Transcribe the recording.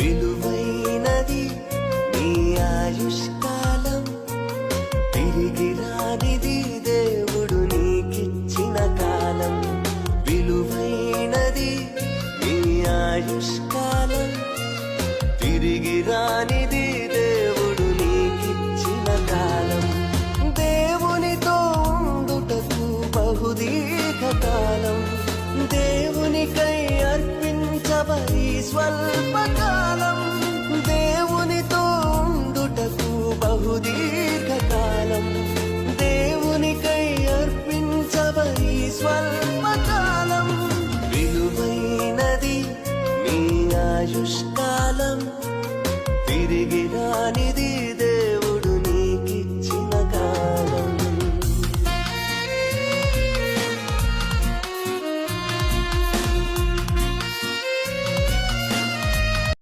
విలువైనది నీ ఆయుష్కాలం. తిరిగి రానిది దేవుడు నీకిచ్చిన కాలం. విలువైనది నీ ఆయుష్కాలం. తిరిగి రానిది దేవుడు నీకిచ్చిన కాలం. దేవునితో ఉండుటకు బహుదీర్ఘ కాలం. దేవునికై అర్పించబడి స్వల్పకాలం. బహుదీర్ఘకాలం దేవునికై అర్పించబడి స్వల్పకాలం విలువైనది మీ ఆయుష్కాలం. తిరిగి